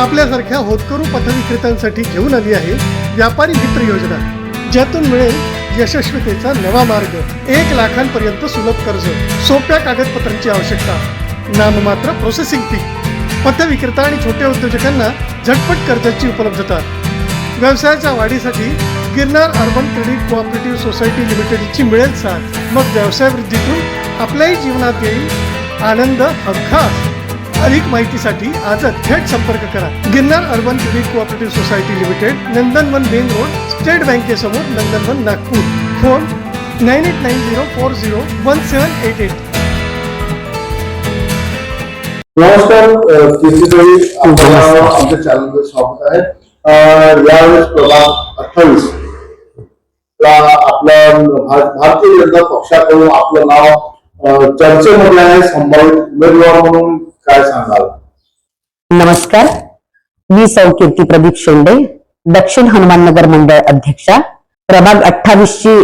आपल्यासारख्या होतकरू पथविक्रेत्यांसाठी घेऊन आली आहे व्यापारी मित्र योजना ज्यातून मिळेल यशस्वीतेचा नवा मार्ग एक लाखांपर्यंत सुलभ कर्ज सोप्या कागदपत्रांची आवश्यकता. नाममात्र प्रोसेसिंग फी पथविक्रेता आणि छोट्या उद्योजकांना झटपट कर्जाची उपलब्धता. व्यवसायाच्या वाढीसाठी Girnar urban credit cooperative society लिमिटेडची मिळेल साथ. मग व्यवसाय वृद्धीतून आपल्याही जीवनात येईल आनंद हमखास अधिक माहितीसाठी आजच थेट संपर्क करा. Girnar urban credit cooperative society limited Nandanvan main road state बँकेसमोर Nandanvan Nagpur. Phone nine eight nine zero four zero one seven eight eight. नमस्कार आमच्या चॅनलमध्ये स्वागत आहे. यावेळेस प्रभाग अठ्ठावीस. ला आपल्या भा- भारतीय जनता पक्षाकडून आपलं नाव चर्चेमध्ये आहे संभावित उमेदवार म्हणून काय सांगाल? नमस्कार. मी सौ कीर्ती प्रदीप शेंडे दक्षिण हनुमाननगर मंडळ अध्यक्षा. प्रभाग अठ्ठावीस ची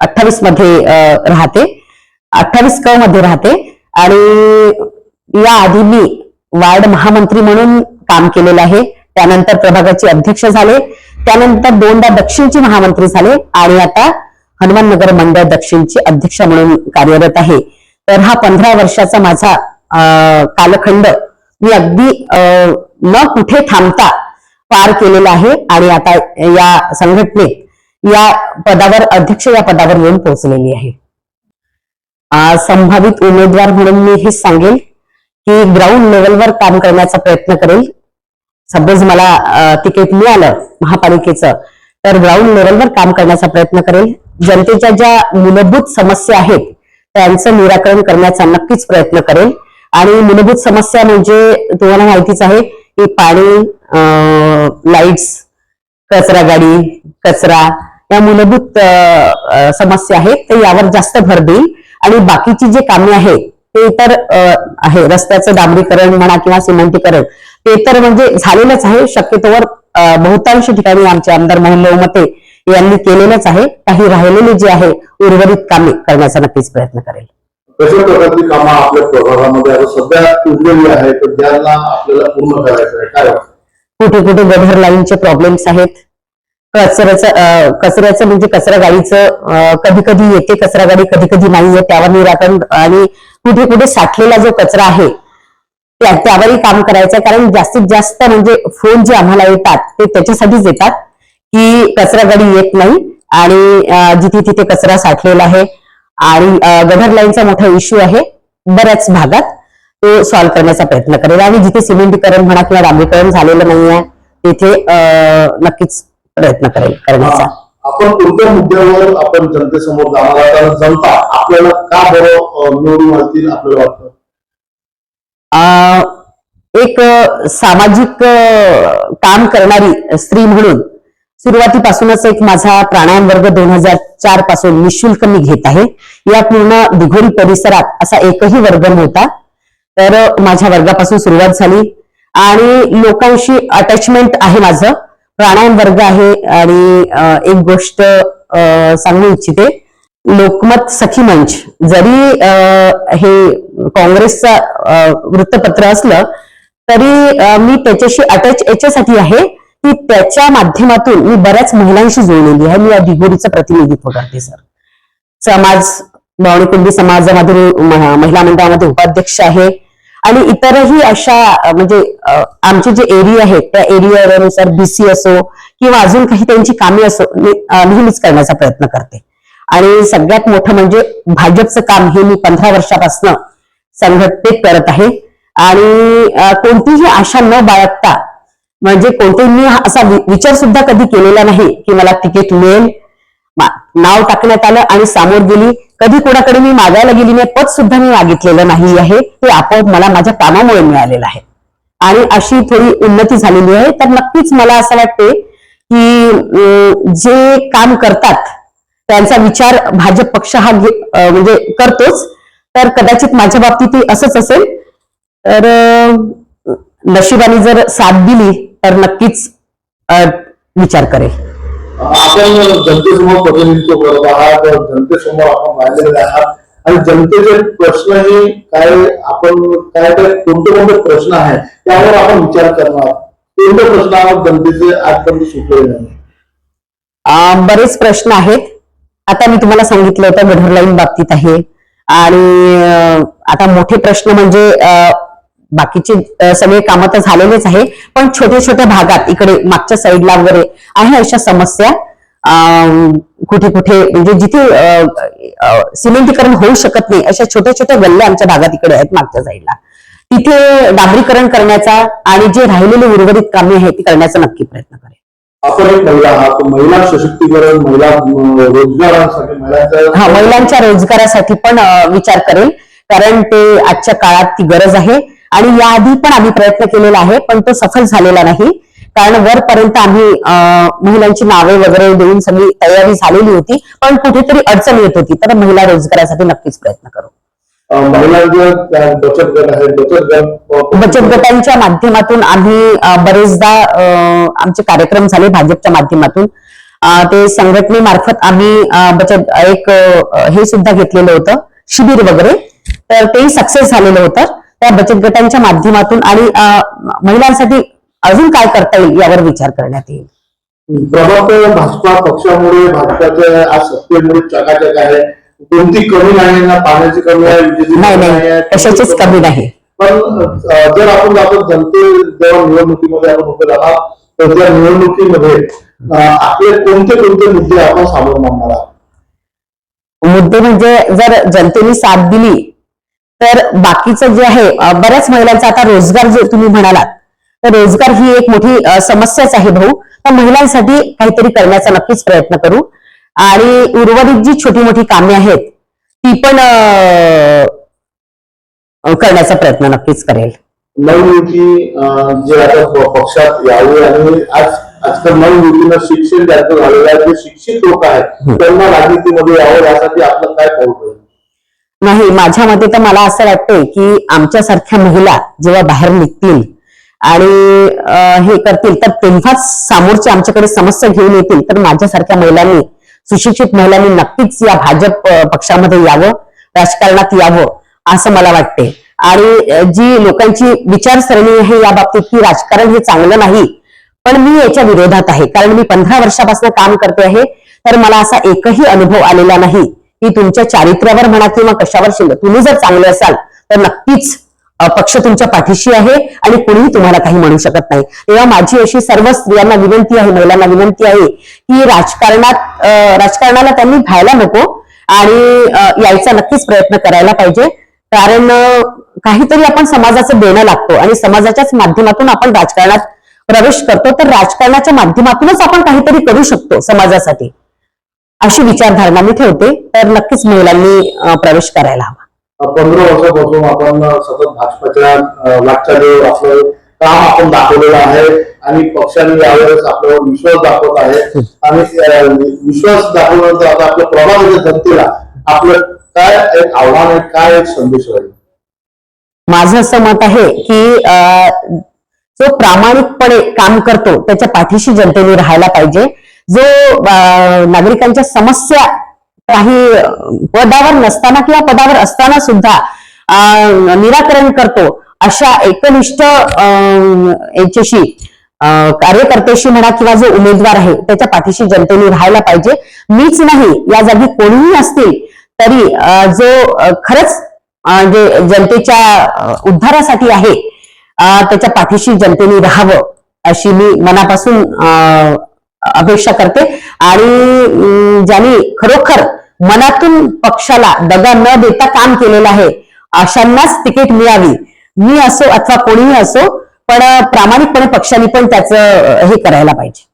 अठ्ठावीसमध्ये राहते. अठ्ठावीस क मध्ये राहते. आणि या आधी मी वार्ड महामंत्री म्हणून काम केलेलं आहे. त्यानंतर प्रभागाचे अध्यक्ष झाले. त्यानंतर दोनदा दक्षिणचे महामंत्री झाले आणि आता हनुमाननगर मंडळ दक्षिणचे अध्यक्ष म्हणून कार्यरत आहे. तर हा पंधरा वर्षाचा माझा कालखंड मी अगदी न कुठे थांबता पार केलेला आहे आणि आता या संघटनेत या पदावर अध्यक्ष या पदावर येऊन पोहोचलेली आहे. संभावित उमेदवार म्हणून मी हे सांगेल की ग्राउंड लेवलवर काम करण्याचा प्रयत्न करेल. सपोज मला तिकीट मिळालं महापालिकेचं तर ग्राउंड लेवलवर काम करण्याचा प्रयत्न करेल. जनतेच्या ज्या मूलभूत समस्या आहेत त्यांचं निराकरण करण्याचा नक्कीच प्रयत्न करेल. आणि मूलभूत समस्या म्हणजे तुम्हाला माहितीच आहे की पाणी लाईट्स कचरा गाडी कचरा या मूलभूत समस्या आहेत. तर यावर जास्त भर देईल. आणि बाकीची जे कामे आहेत ते तर आहे रस्त्याचं डांबरीकरण म्हणा किंवा सिमेंटीकरण ते तर म्हणजे झालेलंच आहे. शक्यतोवर बहुतांश ठिकाणी आमचे आमदार मोहन मते यांनी केलेलंच आहे. काही राहिलेले जे आहे उर्वरित कामे करण्याचा नक्कीच प्रयत्न करेल. कशा प्रकारची कामं आपल्या प्रभागामध्ये आता सध्या उरलेली आहे तर ज्यांना आपल्याला पूर्ण करायचं आहे काय वाटतं? कुठे कुठे गटर लाईनचे प्रॉब्लेम्स आहेत? कचऱ्याचं कचऱ्याचं म्हणजे कचरा गाडीचं कधी कधी येते कचरा गाडी कधी कधी नाही येत त्यावर निराकरण आणि कुठे कुठे साठलेला जो कचरा आहे त्या- त्यावरही काम करायचं आहे. कारण जास्तीत जास्त म्हणजे फोन जे आम्हाला येतात ते त्याच्यासाठीच येतात की कचरा गाडी येत नाही आणि जिथे तिथे कचरा साठलेला आहे. आणि अं, गटर लाईनचा मोठा इश्यू आहे बऱ्याच भागात. तो सॉल्व्ह करण्याचा प्रयत्न करेल. आणि जिथे सिमेंटीकरण म्हणा किंवा डांबरीकरण झालेलं नाहीये तिथे अं, नक्कीच प्रयत्न करेल करण्याचा. आपण कोणत्या मुद्द्यावर आपण जनतेसमोर जाणार जनता आपल्याला का बरं निवडून घालतील आपल्याला वाटतं? एक सामाजिक काम करणारी स्त्री म्हणून सुरुवातीपासूनच एक माझा प्राणायाम वर्ग दोन हजार चारपासून निशुल्क मी घेत आहे. या पूर्ण दिघोरी परिसरात असा एकही वर्ग नव्हता. तर माझ्या वर्गापासून सुरुवात झाली. आणि लोकांशी अटॅचमेंट आहे माझं. प्राणायाम वर्ग आहे आणि एक गोष्ट सांगू इच्छिते. लोकमत सखी मंच. जरी हे काँग्रेसचं वृत्तपत्र असलं तरी मी त्याच्याशी अटॅच याच्यासाठी आहे. ती त्याच्या माध्यमातून मी बऱ्याच महिलांशी जोडलेली आहे. मी या दिघोरीचं प्रतिनिधित्व करते सर समाज बावणकुंडी समाजामध्ये महिला मंडळामध्ये उपाध्यक्ष आहे. आणि इतरही अशा म्हणजे आमचे जे एरिया आहेत त्या एरियानुसार बीसी असो किंवा अजून काही त्यांची कामे असो मी नेहमीच करण्याचा प्रयत्न करते. आणि सगळ्यात मोठं म्हणजे भाजपचं काम हे मी पंधरा वर्षापासून संघटनेत करत आहे. आणि कोणतीही आशा न बाळगता म्हणजे कोणतेही मी हा असा विचार सुद्धा कधी केलेला नाही की मला तिकीट मिळेल. नाव टाकण्यात आलं आणि सामोर गेली. कधी कोणाकडे मी मागायला गेली नाही पद सुद्धा मी मागितलेलं नाही आहे. ते आपोआप मला माझ्या कामामुळे मिळालेलं आहे. आणि अशी थोडी उन्नती झालेली आहे. तर नक्कीच मला असं वाटते की जे काम करतात त्यांचा विचार भाजप पक्ष हा म्हणजे करतोच. तर कदाचित माझ्या बाबतीतही असंच असेल. तर नशिबाने जर साथ दिली तर नक्कीच विचार करेल. आपण जनतेसमोर प्रतिनिधित्व करत आहात जनतेसमोर आपण राहिलेले आहात. आणि जनतेचे प्रश्नही काय आपण काय काय कोणते कोणते प्रश्न आहेत त्यावर आपण विचार करणार. कोणते प्रश्नावर जनतेचे आजपर्यंत सुटलेले नाही बरेच प्रश्न आहेत. आता मी तुम्हाला सांगितलं होतं गढर लाईन बाबतीत आहे. आणि आता मोठे प्रश्न म्हणजे बाकीचे सगळे कामं तर झालेलेच आहे पण छोट्या छोट्या भागात इकडे मागच्या साईडला वगैरे आहे अशा समस्या. कुठे कुठे म्हणजे जिथे सिमेंटीकरण होऊ शकत नाही अशा छोट्या छोट्या गल्ल्या आमच्या भागात इकडे आहेत मागच्या साईडला तिथे डांबरीकरण करण्याचा आणि जे राहिलेले उर्वरित कामे आहेत ती करण्याचा नक्की प्रयत्न करेल आपण एक महिला आहात महिला सशक्तीकरण महिला रोजगारासाठी महिलांच्या हा महिलांच्या रोजगारासाठी पण विचार करेल कारण ते आजच्या काळात ती गरज आहे. आणि याआधी पण आम्ही प्रयत्न केलेला आहे पण तो सफल झालेला नाही. कारण वरपर्यंत आम्ही महिलांची नावे वगैरे देऊन सगळी तयारी झालेली होती पण कुठेतरी अडचण येत होती. तर महिला रोजगारासाठी नक्कीच प्रयत्न करू. बचत गट आहे बचत गट बचत गटांच्या माध्यमातून आम्ही बरेचदा आमचे कार्यक्रम झाले भाजपच्या माध्यमातून. ते संघटनेमार्फत आम्ही बचत एक हे सुद्धा घेतलेलं होतं शिबिर वगैरे. तर तेही सक्सेस झालेलं होतं. त्या बचत गटांच्या माध्यमातून आणि महिलांसाठी अजून काय करता येईल यावर विचार करण्यात येईल. प्रभात भाजपा पक्षामुळे भाजपाच्या आज सत्तेमुळे चकाचक आहे. कोणती कमी नाही ना पाण्याची कमी आहे विजेची नाही आहे कशाचीच कमी नाही. पण जर आपण जातो जनते जेव्हा निवडणुकीमध्ये आपण उभे राहणार तर त्या निवडणुकीमध्ये आपले कोणते कोणते मुद्दे आपण समोर मांडणार आहात? मुद्दे म्हणजे जर जनतेने साथ दिली तर बाकीचं जे आहे बऱ्याच महिलांचा आता रोजगार जे तुम्ही म्हणालात तर रोजगार ही एक मोठी समस्याच आहे भाऊ. तर महिलांसाठी काहीतरी करण्याचा नक्कीच प्रयत्न करू. आणि उर्वरित जी छोटी मोठी कामे आहेत ती पण करण्याचा प्रयत्न नक्कीच करेल. नवयुवती जे आता पक्षात यावे आणि आज आजकाल नवयुवतीनं शिक्षण ज्यांचं झालेलं आहे. जे शिक्षित लोक आहेत त्यांना राजनीतीमध्ये यावं यासाठी आपलं काय पाऊल नाही माझ्या मते तर मला असं वाटतंय की आमच्यासारख्या महिला जेव्हा बाहेर निघतील आणि हे करतील तर तेव्हाच समोरचे आमच्याकडे समस्या घेऊन येतील. तर माझ्यासारख्या महिलांनी सुशिक्षित महिलांनी नक्कीच या भाजप पक्षामध्ये यावं राजकारणात यावं असं मला वाटते आणि जी लोकांची विचारसरणी आहे या बाबतीत की राजकारण हे चांगलं नाही पण मी याच्या विरोधात आहे. कारण मी पंधरा वर्षापासून काम करते आहे तर मला असा एकही अनुभव आलेला नाही की तुमच्या चारित्र्यावर म्हणा किंवा कशावर शिल्लक तुम्ही जर चांगले असाल तर नक्कीच पक्ष तुमच्या पाठीशी आहे आणि कुणीही तुम्हाला काही म्हणू शकत नाही. तेव्हा माझी अशी सर्व स्त्रियांना विनंती आहे महिलांना विनंती आहे की राजकारणात राजकारणाला त्यांनी व्हायला नको आणि यायचा नक्कीच प्रयत्न करायला पाहिजे. कारण काहीतरी आपण समाजाचं देणं लागतो आणि समाजाच्याच माध्यमातून आपण राजकारणात प्रवेश करतो तर राजकारणाच्या माध्यमातूनच आपण काहीतरी करू शकतो समाजासाठी. अशी विचारधारणा मी ठेवते. तर नक्कीच महिलांनी प्रवेश करायला हवा. पंधरा वर्षापासून आपण सतत भाजपाच्या वाटचालीवर आपलं काम आपण दाखवलेलं आहे आणि पक्षाने यावेळेस आपल्यावर विश्वास दाखवत आहे. आणि विश्वास दाखवल्यानंतर आता आपल्या प्रभागाच्या जनतेला आपलं काय एक आव्हान आहे काय एक संदेश राहील? माझं असं मत आहे की जो प्रामाणिकपणे काम करतो त्याच्या पाठीशी जनतेने राहायला पाहिजे. जो नागरिकांच्या समस्या काही पदावर नसताना किंवा पदावर असताना सुद्धा निराकरण करतो अशा एकनिष्ठ अ, याच्याशी कार्यकर्त्याशी म्हणा किंवा जो उमेदवार आहे त्याच्या पाठीशी जनतेने राहायला पाहिजे. मीच नाही या जागी कोणीही असतील तरी जो खरंच जे जनतेच्या उद्धारासाठी आहे त्याच्या पाठीशी जनतेने राहावं अशी मी मनापासून अपेक्षा करते. आणि ज्यांनी खरोखर मनातून पक्षाला दगा न देता काम केलेलं आहे अशांनाच तिकीट मिळावी. मी असो अथवा कोणीही असो पण प्रामाणिकपणे पक्षाने पण त्याचं हे करायला पाहिजे.